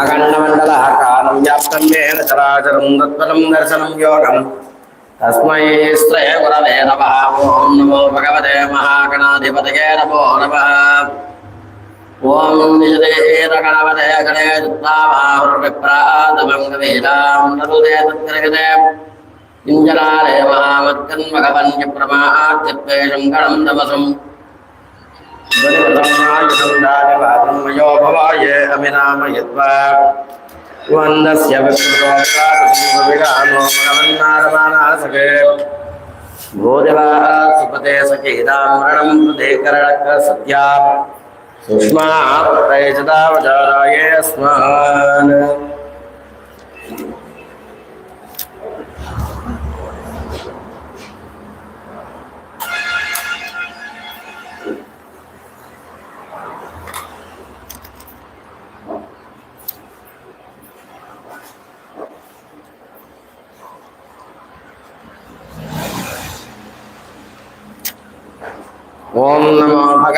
अखण्डमण्डलाकालं व्याप्तं येन चराचरं तत्परं दर्शनं योगं तस्मै स्त्रे गुरवे नमः ॐ नमो भगवते महागणाधिपतये नमो नमः ॐ निजदेहेरगणवते गणे दुर्गामाहुर्विप्रादमं कवीरां नरुदे तद्गृहते इञ्जनारे महामत्कन्मघवन्यप्रमाचित्वेषं गणं नमसम् ध्वनिवदन्नायुसन्दानवादन्मयोभवाय अभिनामयत्वा वन्दस्य विकृतोङ्गारसंविधानोमनवन्नारमानासके भूदेवा सुपते सखीदामरणं कृते करणक्रसत्या सुष्मात्रयजदावचारायेऽस्मान्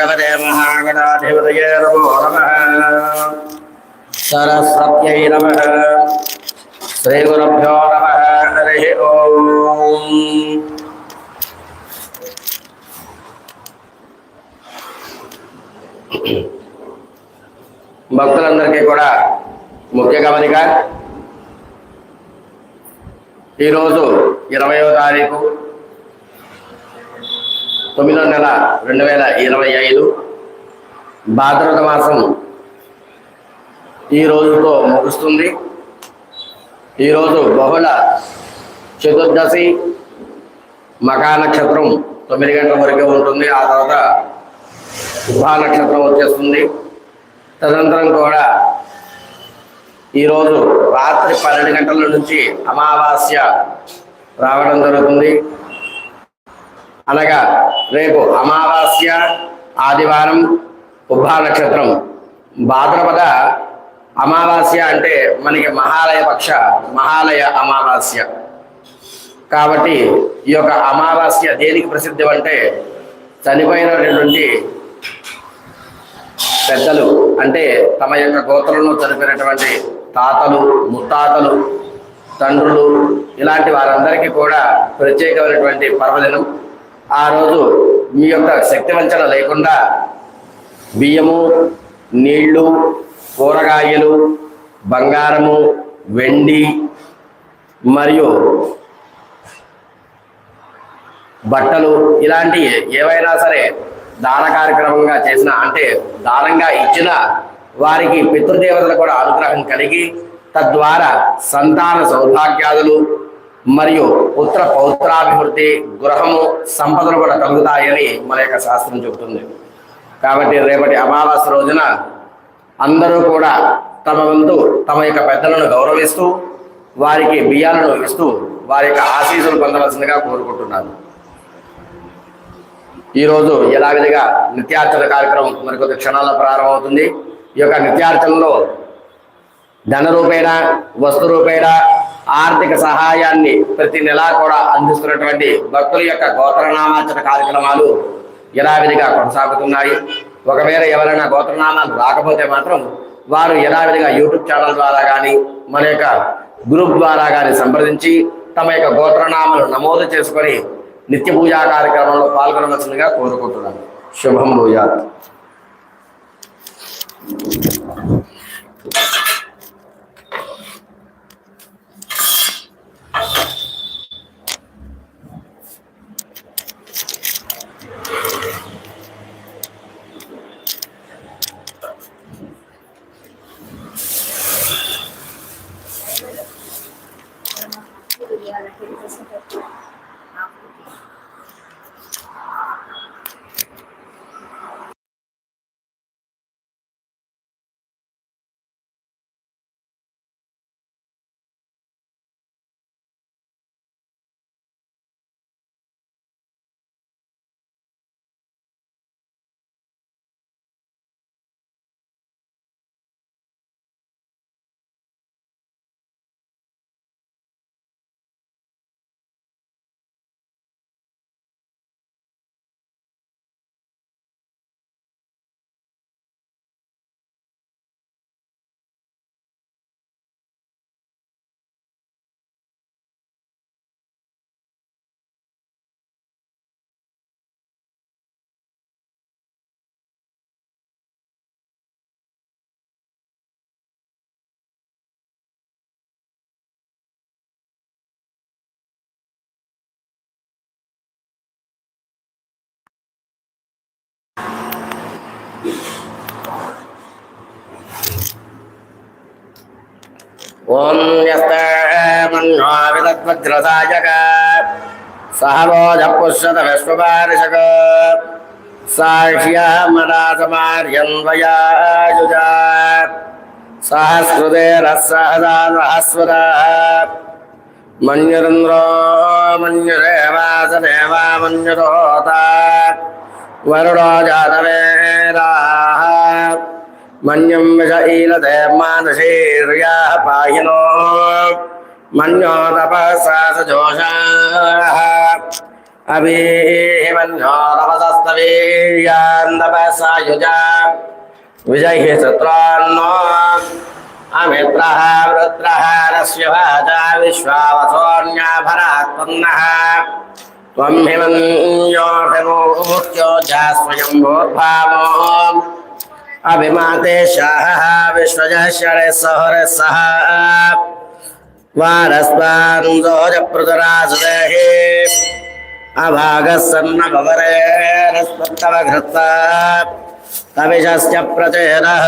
నమో భగవతే మహాగణాధిపతయే నమో నమ సరస్వత్యై నమ శ్రీ గురుభ్యో నమ హరి ఓం భక్తులందరికీ కూడా ముఖ్య గమనిక ఈరోజు ఇరవయో తారీఖు తొమ్మిదో నెల రెండు వేల ఇరవై ఐదు భాద్రత మాసం ఈ రోజుతో ముగుస్తుంది. ఈరోజు బహుళ చతుర్దశి మకా నక్షత్రం తొమ్మిది గంటల వరకు ఉంటుంది. ఆ తర్వాత ఉభా నక్షత్రం వచ్చేస్తుంది. తదనంతరం కూడా ఈరోజు రాత్రి పన్నెండు గంటల నుంచి అమావాస్య రావడం జరుగుతుంది. అనగా రేపు అమావాస్య ఆదివారం ఉభా నక్షత్రం. భాద్రపద అమావాస్య అంటే మనకి మహాలయ పక్ష మహాలయ అమావాస్య. కాబట్టి ఈ యొక్క అమావాస్య దేనికి ప్రసిద్ధి అంటే చనిపోయినటువంటి పెద్దలు అంటే తమ యొక్క గోత్రంలో చనిపోయినటువంటి తాతలు ముత్తాతలు తండ్రులు ఇలాంటి వారందరికీ కూడా ప్రత్యేకమైనటువంటి పర్వదినం. ఆ రోజు మీ యొక్క శక్తి వంచన లేకుండా బియ్యము నీళ్ళు కూరగాయలు బంగారము వెండి మరియు బట్టలు ఇలాంటి ఏవైనా సరే దాన కార్యక్రమంగా చేసిన అంటే దానంగా ఇచ్చిన వారికి పితృదేవతలు కూడా అనుగ్రహం కలిగి తద్వారా సంతాన సౌభాగ్యాదులు మరియు పుత్ర పౌత్రాభివృద్ధి గృహము సంపదలు కూడా కలుగుతాయని మన యొక్క శాస్త్రం చెబుతుంది. కాబట్టి రేపటి అమావాస్య రోజున అందరూ కూడా తమ వంతు తమ యొక్క పెద్దలను గౌరవిస్తూ వారికి బియ్యాలను ఇస్తూ వారి యొక్క ఆశీసులు పొందవలసిందిగా కోరుకుంటున్నాను. ఈరోజు యథావిధిగా నిత్యార్చన కార్యక్రమం మరికొద్ది క్షణాల్లో ప్రారంభమవుతుంది. ఈ యొక్క నిత్యార్చనలో ధన రూపేణ వస్తు రూపేణ ఆర్థిక సహాయాన్ని ప్రతి నెలా కూడా అందిస్తున్నటువంటి భక్తుల యొక్క గోత్రనామార్చన కార్యక్రమాలు యథావిధిగా కొనసాగుతున్నాయి. ఒకవేళ ఎవరైనా గోత్రనామాలు రాకపోతే మాత్రం వారు యథావిధిగా యూట్యూబ్ ఛానల్ ద్వారా కానీ మన యొక్క గ్రూప్ ద్వారా కానీ సంప్రదించి తమ యొక్క గోత్రనామాలు నమోదు చేసుకొని నిత్య పూజా కార్యక్రమంలో పాల్గొనవలసిందిగా కోరుకుంటున్నాను. శుభం భూయాత్. ఓం యస్తమన్వా విదద్వజ్రసాయక విశ్వపారిషక సాక్ష్యామరాజమార్యన్వయాయుజ సహస్రుదేరసహదా సహస్వర మన్యురింద్రో మన్యురేవాసదేవా మన్యురోత వరుణో జాతవేరా మన్యం విష ఈలతే మానశీర్యా పాహినో మన్యో తపసా సజోషాः అభిమన్యో తపసస్తవీర్యాన్ తపసాయుజా విజయ్ శత్రాన్నో అమిత్రः వృత్రः రస్య వాచా విశ్వావసోన్యాభరాత్పన్నः त्वं हिमन्योऽभिमुख्यो स्वयम्भूर्भावो अभिमाते शाह विश्वज शर सहर सह। वारस्वान्दोज पृतराजदेहे अभागसन्न भवरे रस्पत्तव घृत्ता तविशस्य प्रचेरः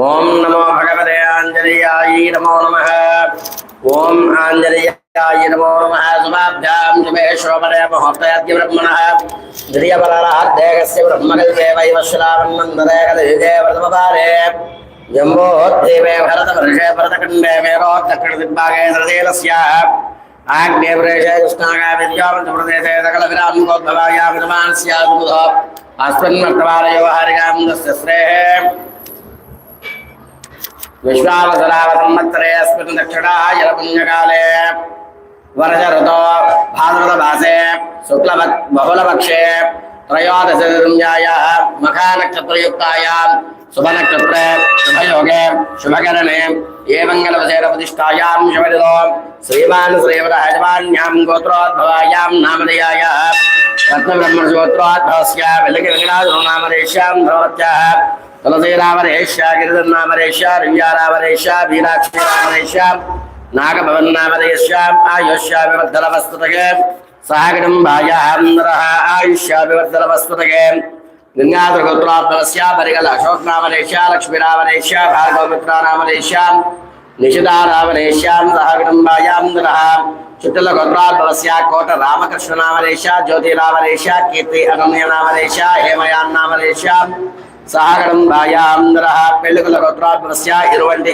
ஓம் நமோ பகவதே ஆஞ்சநேயாயி நமோ நம ஓம் ஆஞ்சநேயாயி நமோ நம சுபாபியாம் சுமே சோபரே முகூர்த்தயத்ய பிரம்மணः. திரியபலராத் தேகஸ்ய பிரம்மகல்பே வைவஸ்வலாரம் நந்ததே கலியுகே விரதமபாரே ஜம்போத்தேவே பரதவர்ஷே பரதகண்டே வேரோத்தக்கிருதிப்பாகே திருதேலஸ்யாः आग्ने प्रदेशे कृष्णाया विद्यावन्तप्रदेशे सकलविराम्भोद्भवाया विद्वान् स्यात् अस्मिन् वर्तमानयो हरिकान्दस्य श्रेः विश्वावसरावसंवत्सरे अस्मिन् दक्षिणायनपुण्यकाले वरज ऋतो भाद्रपदमासे शुक्लवत् बहुलपक्षे त्रयोदशदुर्म्यायाः मखानक्षत्रयुक्तायां, शुभनक्षत्रे शुभ शुभकरणे ये मङ्गलवशेरप्रतिष्ठायां शिवरितो श्रीमान् श्रीवरहजमान्यां गोत्रोद्भवायां नामधेयायाः रत्नब्रह्मणगोत्रोद्भवस्य विलकविकटाधुनामरेश्यां भगवत्याः തുളസി രാമരേഷ ഗിരിധൻ രാമരേഷ ലിംഗാ രാമരേഷ രാമരേഷ നാഗഭവൻ രാമരേഷ്യാം ആയുഷ്യാവിവർദ്ധന വസ്തുതകേ സഹകുടുംബായാം നിറഹ ആയുഷ്യാവിവർദ്ധന വസ്തുതകേ ഗംഗാധരഗോത്രാത്മനസ്യ അശോക് രാമരേഷ ലക്ഷ്മി രാമരേഷ ഭാർഗവമിത്ര രാമരേഷ്യാം നിഷിതാ രാമരേഷ്യാം സഹകുടുംബായാം നിറഹ രാമകൃഷ്ണ രാമരേഷ ജ്യോതി രാമരേഷ കീർത്തി അനന്യ രാമരേഷ രാമരേഷ്യാം సాగరం రాయాంధ్ర పెళ్ళికుల గోత్రాత్మస్య ఇటువంటి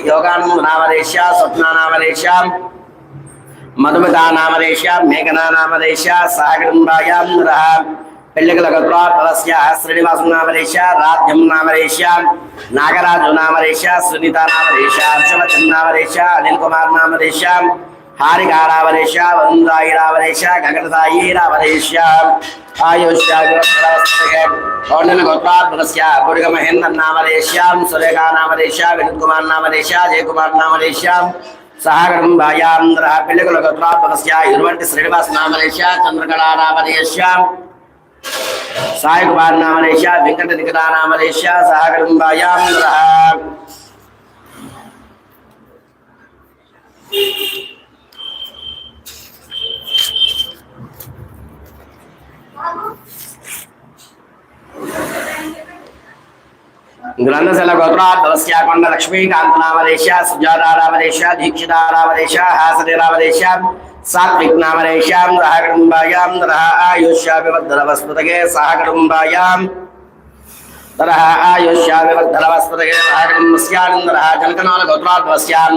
నామదేశ రాధ్యం నామదేశ నాగరాజు నామదేశ సునీత నామదేశ హర్షవచన్ నామదేశ అనిల్ కుమార్ నామదేశ హారికారావదేశ వరుణాయిరావదేశ గగనసాయి రావదేశ ఆయుష్యాగోండన గోత్రాత్మకస్య గుడిగ మహేంద్ర నామదేశ్యాం సురేఖా నామదేశ కుమార్ నామదేశ हारिकारावरेश्या वरुणाईरावरेश्या गगनसाईरावरेश्या आयुष्यागोत्पात्मस्यागुर्गमहेन्द्रनामदेश्यां सुरेखानामदेश्या विनुकुमारनामदेश्या जयकुमारनामदेश्यां सहागरम्बायान्द्रः पिल्लकुलगोत्रात्मकस्या युर्वण्टि श्रीनिवासनामदेश्या चन्द्रकलानामदेश्यां सायकुमारनामदेश्या वेङ्कटनिकटानामदेश्या సుజాతా నామదేశ దీక్షితా నామదేశ హాసని నామదేశ సాత్విక్ నామదేశాం సహ కుటుంబాయాం తరహ ఆయుష్యాభివర్ధన వస్పతగే సహ కుటుంబాయాం తరహ ఆయుష్యాభివర్ధన వస్పతగే సహ కుటుంబస్యానందరః జనకనాల గోత్రాద్వస్యాం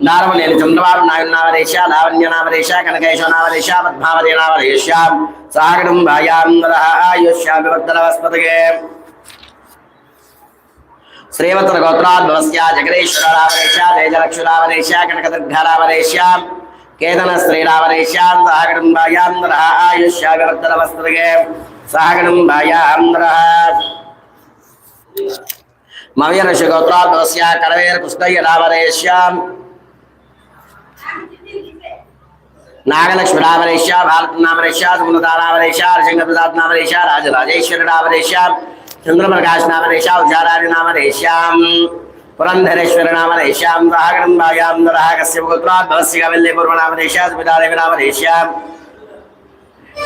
నారమనేని చంద్రబాబు నాయుడు నామదేశ లావణ్య నామదేశ కనకేశవ నామదేశ పద్మావతి నామదేశ్యాం సహ కుటుంబాయాం తరహ ఆయుష్యాభివర్ధన వస్పతగే శ్రీవత్ర గోత్రాద్భవస్య జగదీశ్వరరామరేష తేజలక్షురామరేష కనకదుర్గారామరేష కేతన శ్రీరామరేష్యాం సహగణంబాయాంధ్ర ఆయుష్య వివర్ధన వస్త్రగే సహగణంబాయాంధ్ర మవ్యరష గోత్రాద్భవస్య కడవేర పుస్తయ్య రామరేష్యాం नागलक्ष्मीरावरेश्या भारतनामरेश्या सुगुणतारावरेश्या हरिशंकरप्रसादनामरेश्या राजराजेश्वरनामरेश्या चंद्रप्रकाशनामरेश्या उच्चारार्यनामरेश्याम् पुरन्धरेश्वरनामरेश्यां राहगणं भाग्यां राहकस्य मुकुत्रात् भवस्य कविल्ले पूर्वनामरेश्या सुपितादेवीनामरेश्या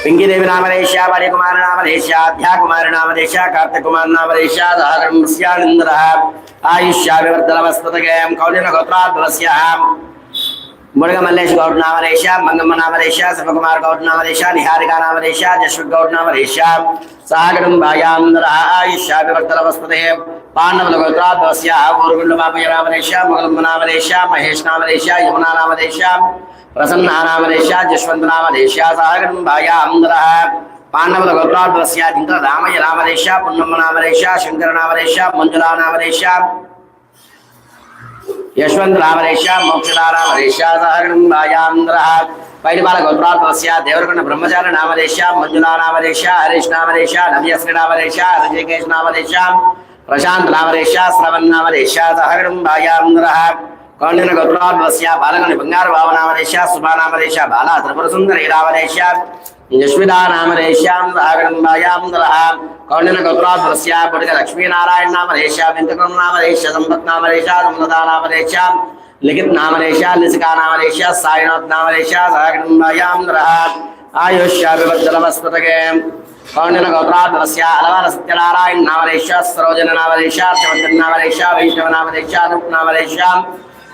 पिङ्गिदेवीनामरेश्या वरिकुमारनामरेश्या अध्याकुमारनामरेश्या कार्तिकुमारनामरेश्या सहगणं स्यानिन्द्रः आयुष्या विवर्धनमस्मृतगेयं कौलिनगोत्राद्भवस्याम् మురుగ మల్లేష్ గౌడ్ నామరేష మంగమ్మ నామరేష శివకుమార్ గౌడ్ నామరేష నిహారిక నామరేష జశ్వక్ గౌడ్ నామదేశ సాగరం వివర్తల ఆయుష్యాభివర్ధనవస్పతే పాండవుల గోత్రాద్వస్య ఊరుగుండ బాపయ్య నామరేష మొగలమ్మ నామరేష మహేష్ నామరేష యమునా నామరేష ప్రసన్న నామరేష జశ్వంత్ నామరేష సాగరం భాయాంధ్ర పాండవుల గోత్రాద్వస్య ఇంద్ర రామయ్య నామరేష పున్నమ్మ నామరేష శంకర నామరేష మంజులా నామరేష యశ్వంత్ రామరేష మోక్షదా రాజాంధ్ర పైడిపాల గోత్రాత్మస్య దేవరకొండ బ్రహ్మచారి నామదేశ మంజులా నామదేశ హరీష్ నామదేశ నవ్యశ్రీ నామదేశ ఋషికేశ్ నామదేశ ప్రశాంత్ నామదేశ శ్రవణ్ నామదేశ సహగణం రాజాంధ్ర కౌండిన గోత్రాత్మస్య బాలగణి బంగారు బావ నామదేశ సుభా నామదేశ బాల త్రిపుర సుందరి నామదేశ యశ్విదా నామదేశ్యాం సహగణం రాజాంధ్ర కౌండిన గోత్రాధ్వస్య పుడిక లక్ష్మీనారాయణ నామదేశ వింతకం నామదేశ సంపత్ నామదేశ సంపదా నామదేశ లిఖిత్ నామదేశ లిసికా నామదేశ సాయినాథ్ నామదేశ సహగణాయాంధ్ర ఆయుష్యాభివర్ధనమస్పతకే కౌండిన గోత్రాధ్వస్య అలవార సత్యనారాయణ నామదేశ సరోజన శివంతన్ వైష్ణవ అనుప్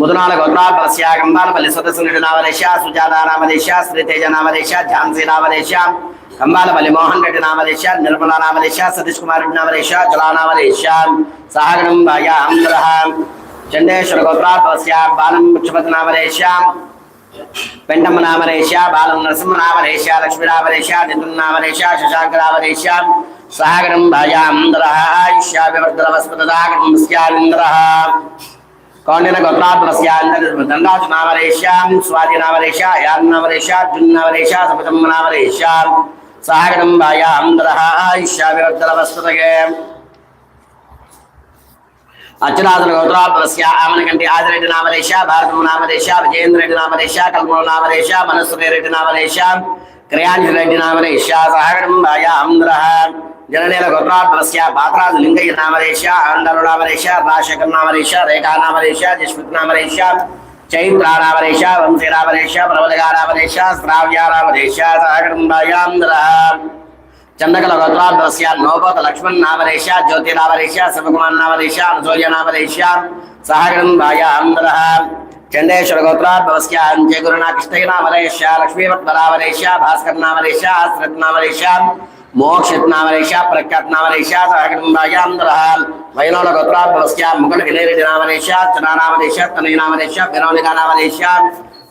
నామదేశ రమణ్ కుమార్ నామదేశ ప్రజ్వల్ నామదేశ గ్రహగణాయాంధ్ర ముదునాల గోత్రాపస్య గంబాలపల్లి సదస్సునుడి నామదేశ సుజాత నామదేశ శ్రీతేజ నామదేశ ఝాన్సీ నామదేశ కంబాలపల్లి మోహన్ రెడ్డి నామదేశ నిర్మలా నామదేశ సతీష్ కుమార్ రెడ్డి నామదేశ జలా నామదేశ సహగణం ఆంధ్ర చండేశ్వర గోత్రాపస్య బాలం ముఖ్యపతి నామదేశ పెంటమ్మ నామరేశ బాలం నరసింహ నామరేశ లక్ష్మీ నామరేశ నితున్ నామరేశ శశాంక నామరేశ సహగరం భాజాంధ్ర ఆయుష్యాభివర్ధన వస్పదాగరం స్యాలింద్ర కౌండిన గోత్రాత్మస్య నామరేష్యాం స్వాతి నామరేశ యాన్ నామరేశ జున్ నామరేశ సాగరం నామరేశ సహగరం వస్తుతగే ఆయుష్యాభివర్ధన వస్పదగే అచ్యునాథుల గౌతరాత్మస్య ఆమనకంటి ఆదిరెడ్డి నామరేష భారతము నామరేష విజయేంద్ర నామరేష నామదేశ నామరేష నామదేశ మనస్సుని రెడ్డి నామరేష క్రియాంజలి రెడ్డి నామరేష సహగడం రాయ ఆంధ్ర ಜನನೇಲ ಗೊರ್ನಾಥನಸ್ಯ ಪಾತ್ರಾದ ಲಿಂಗಯ್ಯ ನಾಮರೇಶ ಆಂಡರು ನಾಮರೇಶ ರಾಶಕರ್ ನಾಮರೇಶ ರೇಖಾ ನಾಮರೇಶ ಜಸ್ಮಿತ್ ನಾಮರೇಶ ಚೈತ್ರ ನಾಮರೇಶ ವಂಶಿ ನಾಮರೇಶ ಪ್ರಬಲಗ ನಾಮರೇಶ ಶ್ರಾವ್ಯ ನಾಮರೇಶ ಸಹಕೃಂಬಯಾಂದ್ರ ಚಂದಕಲ ಗೊತ್ರಾಭ್ಯಸ್ಯ ನೋಪೋತ ಲಕ್ಷ್ಮಣ್ ನಾಮರೇಶ ಜ್ಯೋತಿ ನಾಮರೇಶ ಶಿವಕುಮಾರ್ ನಾಮರೇಶ ಅನುಸೂರ್ಯ ನಾಮರೇಶ ಸಹಕೃಂಬಯಾಂದ್ರ ಚಂಡೇಶ್ವರ ಗೋತ್ರಾಭ್ಯಸ್ಯ ಅಂಜೆ ಗುರುನಾ ಕೃಷ್ಣೈ ನಾಮರೇಶ ಲಕ್ಷ್ಮೀಪತ್ಮರಾಮರೇಶ ಭಾಸ್ಕರ್ ನಾಮರೇಶ ಹಸ್ರತ್ ನಾಮರೇಶ నామదేశ భాస్కర్ నామదేశ శ్రత్ నామదేశ మోక్షిత్ నామదేశ ప్రఖ్యాత్ నామదేశ సహగణం భాయ ఆంధ్ర వైనోల గోత్రాద్వస్య ముగళ వినయరెడ్డి నామదేశ చనా నామదేశ తనయ నామదేశ వినోనిక నామదేశ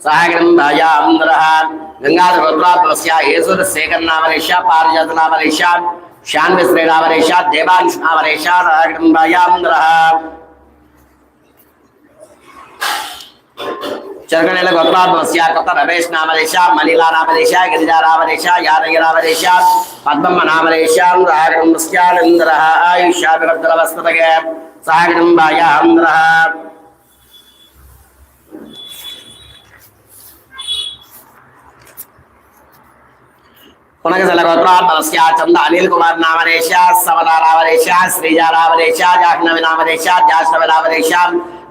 సహగణం భాయ ఆంధ్ర గంగాధర గోత్రాద్వస్య యేసుర శేఖర్ నామరేష పారిజాత నామరేష శాన్వి శ్రీ నామరేష దేవాంశ్ నామరేష రాగంబాయాంధ్ర ಚರಗಳೆಲ್ಲ ಗೋತ್ರಾಧ್ವಸ್ಯ ಕಪ್ತ ರಮೇಶ್ ನಾಮದೇಶ ಮಲೀಲಾ ನಾಮದೇಶ ಗಿರಿಜಾ ನಾಮದೇಶ ಯಾದಗಿ ನಾಮದೇಶ ಪದ್ಮಮ್ಮ ನಾಮದೇಶ ರಾಗುಂಸ್ಯಾನಂದ್ರ ಆಯುಷ್ಯಾಭಿವರ್ಧನ ವಸ್ಮತಗೆ ಸಹಗಂಬಾಯ ಅಂದ್ರ पुनगजल गोत्रात्मनस्या चंद अनिल कुमार नामरेशा समदा नामरेशा श्रीजा नामरेशा जाह्नवी नामरेशा जाष्णवी नामरेशा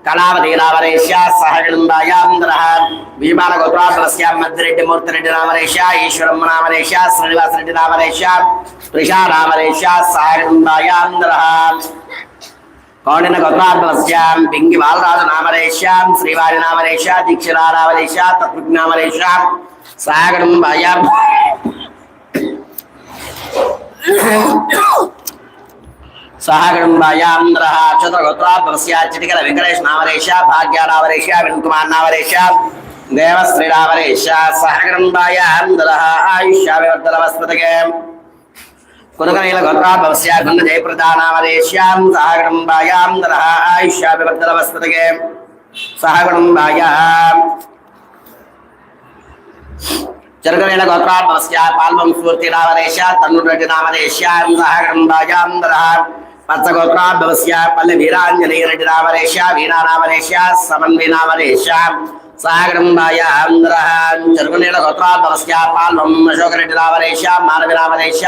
నామదేశ సహగణంబాయాంధ్ర భీమాన గోత్రాత్మస్య మద్దిరెడ్డి మూర్తిరెడ్డి నామదేశ ఈశ్వరమ్మ నామదేశ శ్రీనివాసరెడ్డి రెడ్డి నామదేశ త్రిషా నామదేశ సహగణంబాయాంధ్ర కౌండిన గోత్రాత్మస్య పింగి బాలరాజు నామరేష్యాం శ్రీవారి నామరేష దీక్షిరా నామదేశ తత్విక్ నామదేశ సహగణంబాయా సహగణంబాయాంధ్ర చతుర్గోత్రాత్మస్య చిటికల వెంకటేష్ నామరేష భాగ్యనావరేష వినుకుమార్ నామరేష దేవశ్రీ నామరేష సహగణంబాయాంధ్ర ఆయుష్యాభివర్ధన వస్పతగే కునుకనీల గోత్రాత్మస్య గుండ జయప్రద నామరేష్యాం సహగణంబాయాంధ్ర ఆయుష్యాభివర్ధన వస్పతగే సహగణంబాయ చరగవేళ గోత్రాత్మస్య పాల్వం స్ఫూర్తి నామదేశ తన్నురెడ్డి నామరేష్యాం సహగం పచ్చగోత్రాభ్యవస్య పల్లె వీరాంజనేయ రెడ్డి నామదేశ వీణా నామదేశ సమన్వి నామదేశ సాగరం రాజాంధ్ర చరుగునీల పాల్వం అశోక రెడ్డి నామదేశ మానవి నామదేశ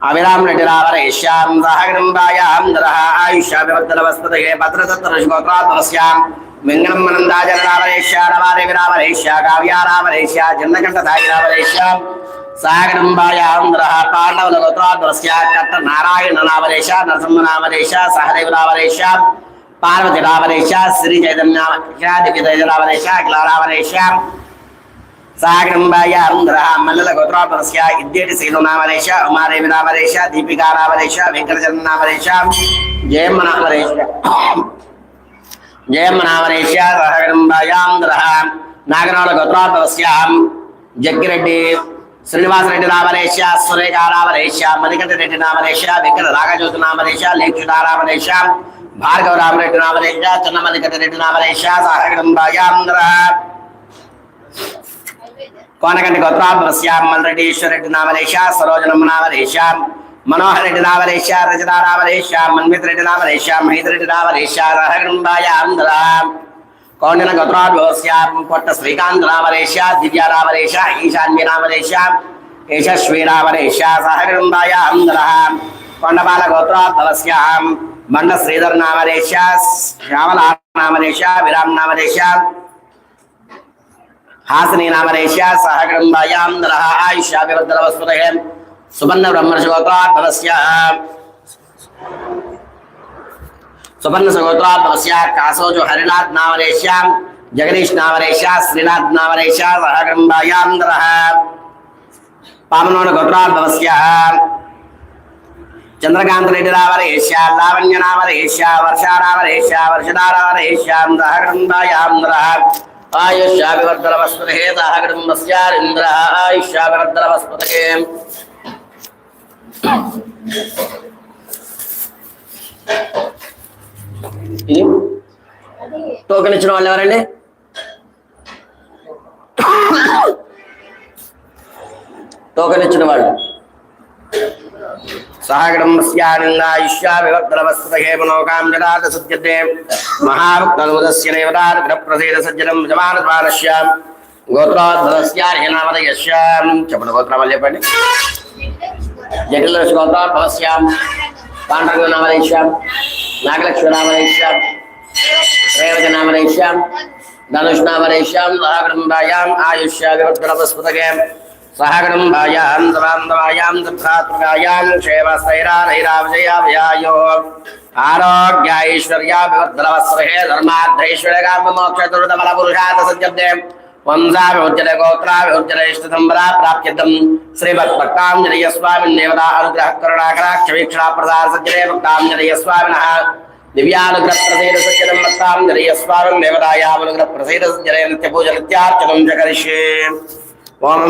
అవిరామ్ రెడ్డి రావరేష్యాం సహగరం రాయాంధ్ర ఆయుష్యాభివర్ధన వస్తుతే భద్రతత్వ గోత్రాభ్యవస్యాం వెంగళం మనందాజన రావరేష్య రవాదేవి రావరేష్య కావ్యా రావరేష్య జన్నకంఠ సాయి రావరేష్య సాగరం పాండవుల గోత్రాత్మస్య కట్ట నారాయణ నామరేష నరసింహ నామరేష సహదేవ నామరేష పార్వతి రావరేష శ్రీ చైతన్య దివ్య తేజ అఖిల రావరేష సాగరంబాయాంధ్ర మల్లల గోత్రాపరస్య ఇద్దేటి శ్రీను నామరేష ఉమాదేవి నామరేష దీపికా నామరేష వెంకటచరణ నామరేష జయమ్మ నామరేష జయమ్మ నామరేష సహగరంబాయ ఆంధ్ర నాగనాడ జగ్గిరెడ్డి శ్రీనివాసరెడ్డి నామరేష సురేఖ నామరేష మణికంఠ రెడ్డి నామరేష వెంకట రాగజ్యోతి నామరేష లేక్షుడా నామరేష భార్గవ రామరెడ్డి నామరేష చిన్న మణికంఠ రెడ్డి నామరేష సహగరంబాయ కోనకంటి కోనగంటి గోత్రాభ్రస్యాం మల్రెడ్డీశ్వరెడ్డి నామలేశ సరోజనమ్మ నామలేశ मनोहर रजनावरेश्या रजनारावरेश्या मन्वित रजनावरेश्या महित रजनावरेश्या रहगृंदायांधराम कौंडिन गतराद्वस्याम कोट्ट श्रीकांतरावरेश्या दिव्यारावरेश्या ईशान्यरावरेश्या एशश्वीरावरेश्या सहगृंदायांधराम कौंडबाल गोत्राद्वस्याम मंड श्रीधर नामरेश्या श्यामलामरेश्या आयुष्या सुवर्णब्रह्मशोत्राद्भवस्य सुवर्णसगोत्राद्भवस्य कासो जो हरिनाथ नावरेश्यां जगदीश नावरेश्या श्रीनाथ नावरेश्या सह कृम्बायान्दरः चंद्रकांत रेड्डी लावण्य नावरेश्या वर्षा नावरेश्या वर्षदा ఇది టోకెన్ ఇచ్చిన వాళ్ళు ఎవరండి? టోకెన్ ఇచ్చిన వాళ్ళు. సహగణస్యానందాయుష్యాభివర్ధనవస్తుతే మనోకాం మహాభక్తనుదస్య దేవతానుగ్రహ సజ్జనం గోత్రోద్భవస్యార్హనామదయస్యాం చెప్పండి చెప్పండి. జటిలస్ గోత్రోద్భవస్యాం పాండవ నామదేశ్యాం నాగలక్ష్మి నామదేశ్యాం రేవతి నామదేశ్యాం ధనుష్ నామదేశ్యాం సహగణందాయాం ఆయుష్యాభివర్ధనవస్పతకే సహగణం భాయాం దవాందవాయాం భ్రాతృగాయాం క్షేమస్థైరానైరావిజయావ్యాయో ఆరోగ్యైశ్వర్యాభివర్ధనవస్రహే ధర్మార్థైశ్వర్యకామ మోక్షతుర్దమల పురుషాత वंशाभिगोत्राभिगोत्राष्टसंबराप्राप्यतम् श्रीभक्ताञ्जलियस्वामिन्देवता अनुग्रहकरुणाकराक्षवीक्षणा प्रसारसज्जने भक्ताञ्जलियस्वामिनः दिव्यानुग्रहप्रसीदसज्जनं ओम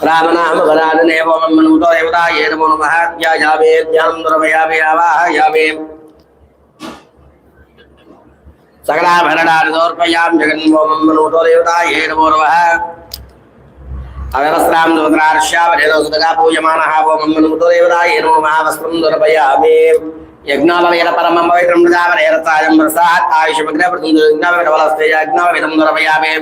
నమః ఓం ఆంజనేయాయ పుత్రగర్భాయ పుత్రాయ నమః తన్నో హనుమాన్ ప్రచోదయాత్ రామ రామ రమే రమే రమే మనోరమే సహస్రనామతుల్యం రామనామ వరాననే ఓం మనుతో దేవతాయ నమో నమః ధ్యాయామే ధ్యానం ద్రవయామే ఆవాహయామే సకలాభరణాన్ని సమర్పయాం జగన్ ఓం మనుతో దేవతాయ నమో నమః అవస్త్రాం దుర్గార్ష్యావరేదోసుగా పూజమానః ఓం మనుతో దేవతాయ నమో నమః వస్త్రం దర్పయామి యజ్ఞాలవేల పరమం పవిత్రం ప్రజావరేరతాయం ప్రసాద్ ఆయుషమగ్న ప్రతిజ్ఞావలస్తే యజ్ఞావిధం దర్పయామి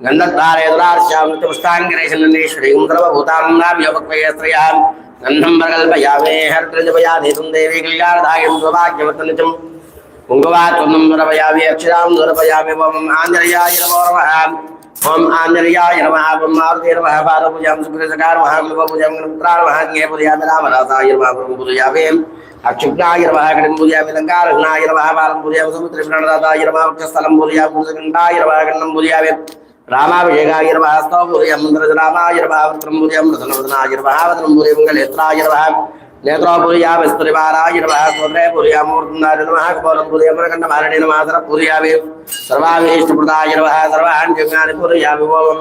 கண்ணத்தாரேதுரார்ஷாமிருஷ்டாங்கிரேஷனேஸ்வரீம் சர்வபூதாம் யோகத்வயஸ்ரயாம் கண்ணம் பிரகல்பயாமே ஹர்திருஜபயா தேதும் தேவி கல்யாணதாயம் சுபாகியவர்த்தனிச்சம் குங்குவாத்வம் துரபயாமி அக்ஷராம் துரபயாமி ஓம் ஆந்திரயாய நமோரமஹாம் ஓம் ஆந்திரயாய நமஹ ஓம் மாருதே நமஹ பாரபூஜாம் சுக்ரசகார் மஹாம் நவபூஜாம் கணத்ரா மஹாங்கே புரியாம ராமராசாய நமஹ புரியாமே அக்ஷுக்னாயிரமாக கடன் பூஜாமி லங்காரகனாயிரமாக பாலம் பூஜாமி சமுத்திரபிரணராதாயிரமாக ஸ்தலம் பூஜா பூஜகண்டாயிரமாக கண்ணம் பூஜாவே వక్షస్థలం పూజయామి పురుషగండాయ నమః గణం పూజయామి రామాభిషేకాయ నమః స్తవ పూజయాం ఓం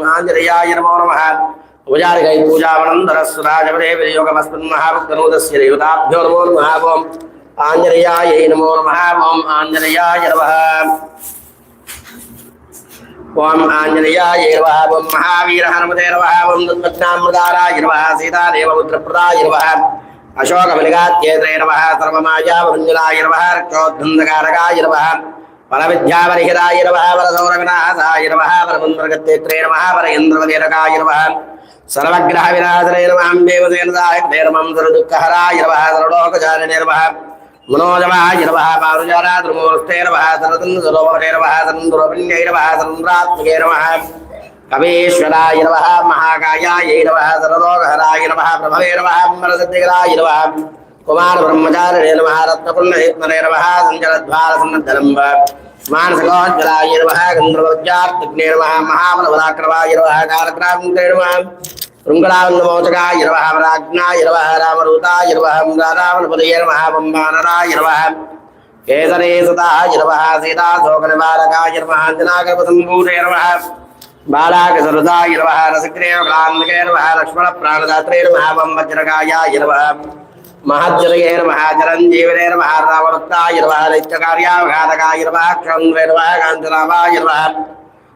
దేవతాభ్యో నమో నమః ఓం ఆంజనేయాయ నమో నమః ఓం ఆంజనేయాయ నమః ఓం ఆంజనేయాయ నమః ఓం మహావీర హనుమతే నమః ఓం దుర్భగ్నామృతారాయ నమః సీతాదేవపుత్రప్రదాయ నమః అశోకమలిగాత్యేత్రే నమః సర్వమాయావంజనాయ నమః రక్షోద్ధంధకారకాయ నమః వరవిద్యావరిహిరాయ నమః వరసౌరవినాశాయ నమః వరముంద్రగత్యేత్రే నమః వరేంద్రవదేరకాయ నమః సర్వగ్రహ వినాశనే నమః దేవసేనదాయ నమః సర్వదుఃఖహరాయ నమః సర్వలోకచారిణే నమః मनोजवायिरवः पारुजाराद्रुमोस्तेरवः सरदन् सरोवरेरवः सन्दुरवृण्यैरवः सन्द्रात्मकेरवः कवीश्वरायिरवः महाकायायैरवः सरोदहरायिरवः प्रभवेरवः मरसद्दिगरायिरवः कुमारब्रह्मचारिणेरवः रत्नपुण्डहेत्नरेरवः सञ्चलद्वारसन्नद्धरम्ब मानसगोज्वलायिरवः गन्धर्वज्ञार्तिग्नेरवः महाबलवराक्रवायिरवः कालक्रान्तेरवः మరసద్దిగరాయ నమః కుమార బ్రహ్మచారిణే నమః రత్నపుణ్యహిత్మనే నమః సంజలద్వార సన్నద్ధరంబ మానసకోజ్వలాయ నమః గంధర్వజ్ఞాత్మగ్నే నమః మహాబలవరాక్రమాయ నమః కాలక్రాంతే నమః శృంగళాంగమోచకాయ నమః వరాజ్ఞాయ నమః రామరూతాయ ఇరవహ రామణపదయ నమః పంబానరాయ నమః కేసరే సదాయ నమః సీతాశోకనివారకాయ నమః అంజనాగర్భసంభూతే నమః లక్ష్మణ ప్రాణదాత్రే నమః వంవజ్రకాయాయ నమః మహజ్జలగే నమః చిరంజీవినే నమః రామవృత్తాయ నమః నిత్యకార్యావఘాతకాయ ఇరవహ క్షంద్రే నమః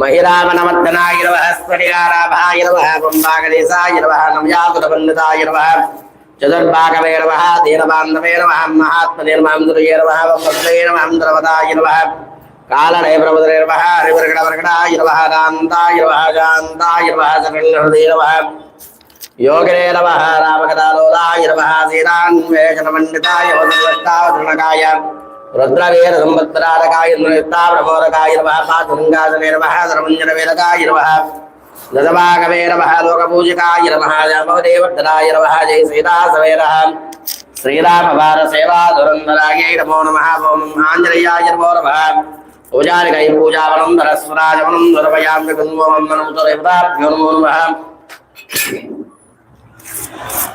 రైత్యక్రాంతకే నమః సురాచనే నమః మహాదేశసే నమః రామచూడామణి ప్రదాయ నమః కామరూపిణే నమః పింగళాక్షాయ నమః వార్గవైరాగ పూజితాయ నమః కమలీకృతవాత్తాండమండలాయ నమః విజతేంద్రయాయ నమః రామసుగ్రీవందాత్రే నమః మహిరామనమర్దనాయ నమః స్ఫటికారాభాయ నమః పంబాగదేశాయ నమః నవ్యాకులపండితాయ నమః చతుర్భాగవే నమః దీనబాంధవే నమః మహాత్మనే నమః దుర్యే రుద్రవీర సంవత్సరారకాయ నృత్తాప్రమోదకాయ నమ పాతురంగాసనే నమ ధర్మంజన నమ దశభాగవే నమ లోకపూజికాయ నమ జామవదేవర్ధనాయ నమ జయ సీతాసవేర శ్రీరామ భార సేవా దురంధరాయ నమో నమ ఓం ఆంజనేయాయ నమో నమ. పూజారికై పూజావనం ధరస్వరాజవనం దుర్వయామి నమో నమో నమ.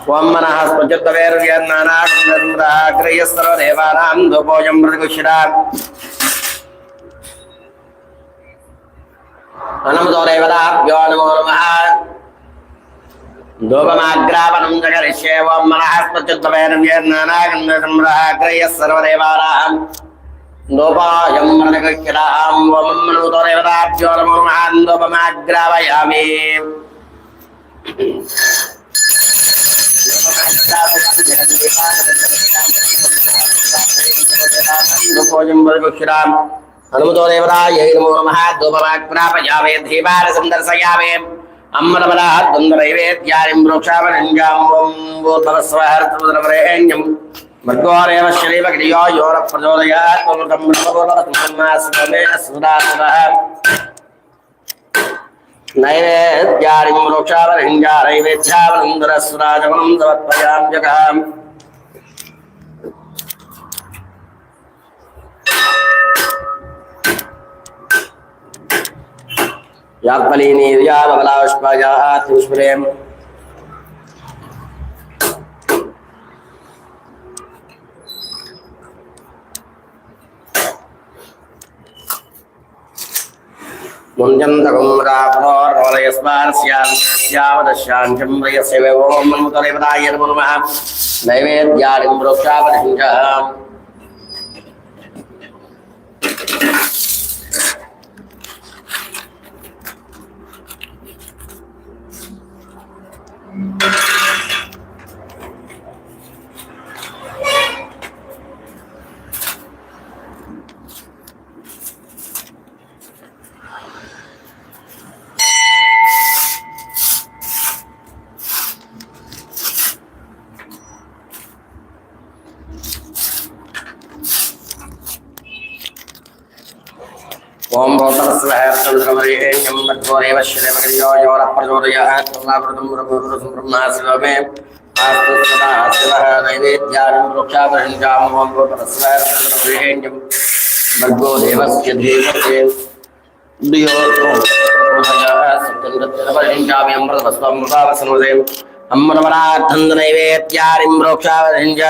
ఓం మనః స్పృజత్వేర్యన్నానాగ్రయస్సర్వదేవానాం ధూపోజం మృగశిరా అనమతో దేవతాభ్యో నమో నమః ధూపమాగ్రావనం జగరిష్యే ఓం మనః స్పృజత్వేర్యన్నానాగ్రయస్సర్వదేవానాం ధూపోజం మృగశిరాం ఓం మనమతో దేవతాభ్యో నమో నమః ధూపమాగ్రావయామి హనుమతో దేవరాయ నమో నమ ధూపమాగ్రాపయామే ధీపారసం దర్శయామే అమ్మరమలాద్వందరైవేద్యానిం వృక్షావనంజాం ఓం భూతవస్వహర్తముద్రవరేణ్యం మర్గోరేవ శ్రీవగ్రియో యోర नैवेद्यारिं मोक्षावलिङ्गारैवेद्यावनं दुरस्वराजवनं समर्पयां तुष्प्रेम मुञ्जन्तकं रापुरोर्वलयस्मारस्यान्यावदस्याञ्चं वयस्य ॐ मन्मुतदेवताय नमो नमः नैवेद्यादिं वृक्षापतिं च प्रचोदयात् कमलामृतं ब्रह्मपुरुषं ब्रह्मा शिवमे आस्तु सदा शिवः नैवेद्यानं वृक्षापरिञ्चामों परस्वैरण्यं भर्गो देवस्य देवते अम्बरवरार्थन्दनैवेद्यारिं वृक्षापरिञ्च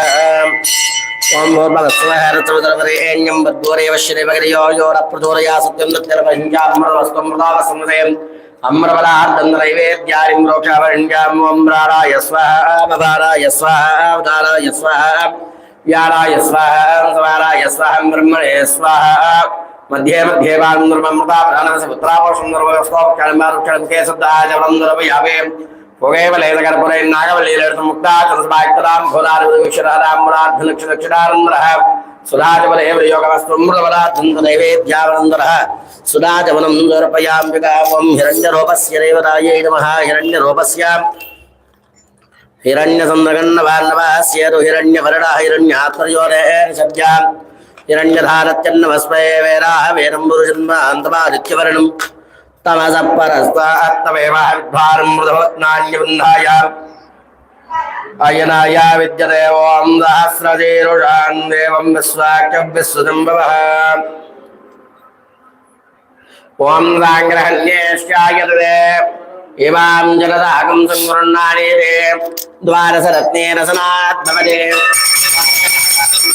ओम भूर्भगस्वहरत्रवदरवरेण्यं भद्गोरेवश्यदेवगिरियो योरप्रचोदया सत्यं नत्यर्वहिञ्चामृतवस्त्वमृतावसमुदयम् అమ్రబలార్దంద్రైవేద్యారిం రోక్షావరణ్యామ్రారాయ స్వాహారాయ స్వాహారాయ స్వాహ వ్యారాయ స్వాహం స్వారాయ స్వాహం బ్రహ్మణే స్వాహ. మధ్యే మధ్యే వాంద్రమృతాపరాణసి పుత్రాపోషం నిర్వహస్తోక్షణంకే శబ్దాచవరందరవయావే పొగైవలేద కర్పురైర్నాగవలీలెడుతు ముక్తాచరసభాక్తరాం భూరారు వీక్షరారాం మురార్థ లక్ష దక్షిణారంధ్ర योगवस्त्वमृतबलाद्धन्तनैवेद्यावनन्दरः सुधाजवनं दुर्पयाम्बिकावं हिरण्यरूपस्य देवतायै नमः हिरण्यरूपस्य हिरण्यसन्दगन्नभान्नवास्य हिरण्यभरणः हिरण्यात्मयोरेर्षब्जा हिरण्यधारत्यन्नमस्मये वेराः वेदं पुरुषन्मान्तमादित्यवर्णम् तमसः परस्तात्तमेव विद्वारं मृधवत्नान्यबन्धाय అయనాయ విద్యదేవం సహస్రజేరుషాన్ దేవం విశ్వాకవ్యసుదంభవ ఓం రాంగ్రహణ్యేష్యాయతే ఇమాం జనదాగం సంగృణాని ద్వారసరత్నే రసనాత్మవదే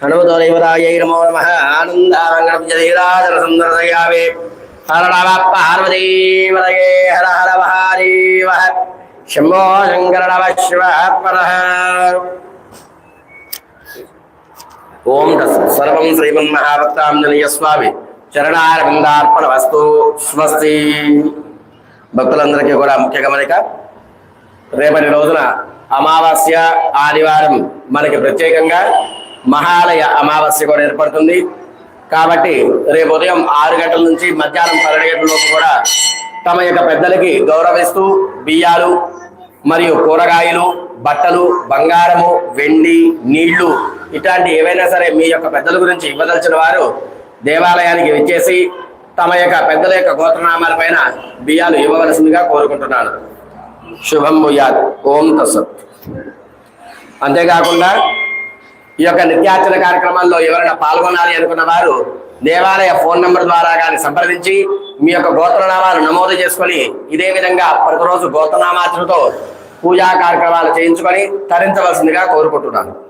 ഹനുമതോദേവതായൈ നമോ നമ ആനന്ദാമംഗളജീരാജനസുന്ദരതയാവേ ഹര നവ പാർവതീവതയേ ഹര ഹര മഹാദേവ ശംഭോ ശങ്കര നവ ശിവ പരഹ ఓం సర్వం సర్వం శ్రీమన్మహాభక్తాంజనేయ స్వామి చరణారవిందార్పణ వస్తు స్వస్తి. భక్తులందరికీ కూడా ముఖ్య గమనిక రేపటి రోజున అమావాస్య ఆదివారం మనకి ప్రత్యేకంగా మహాలయ అమావాస్య కూడా ఏర్పడుతుంది. కాబట్టి రేపు ఉదయం ఆరు గంటల నుంచి మధ్యాహ్నం పన్నెండు గంటల లోపు కూడా తమ యొక్క పెద్దలకి గౌరవిస్తూ బియ్యాలు మరియు కూరగాయలు బట్టలు బంగారము వెండి నీళ్ళు ఇట్లాంటి ఏవైనా సరే మీ యొక్క పెద్దల గురించి ఇవ్వదలిచిన వారు దేవాలయానికి విచ్చేసి తమ యొక్క పెద్దల యొక్క గోత్రనామాల పైన బియ్యాలు ఇవ్వవలసిందిగా కోరుకుంటున్నాను. శుభం భూయాత్. ఓం తసత్ అంతేకాకుండా ఈ యొక్క నిత్యార్చన కార్యక్రమాల్లో ఎవరైనా పాల్గొనాలి అనుకున్న వారు దేవాలయ ఫోన్ నంబర్ ద్వారా కానీ సంప్రదించి మీ యొక్క గోత్రనామాలు నమోదు చేసుకొని ఇదే విధంగా ప్రతిరోజు గోత్రనామాచనతో పూజా కార్యక్రమాలు చేయించుకొని తరించవలసిందిగా కోరుకుంటున్నాను.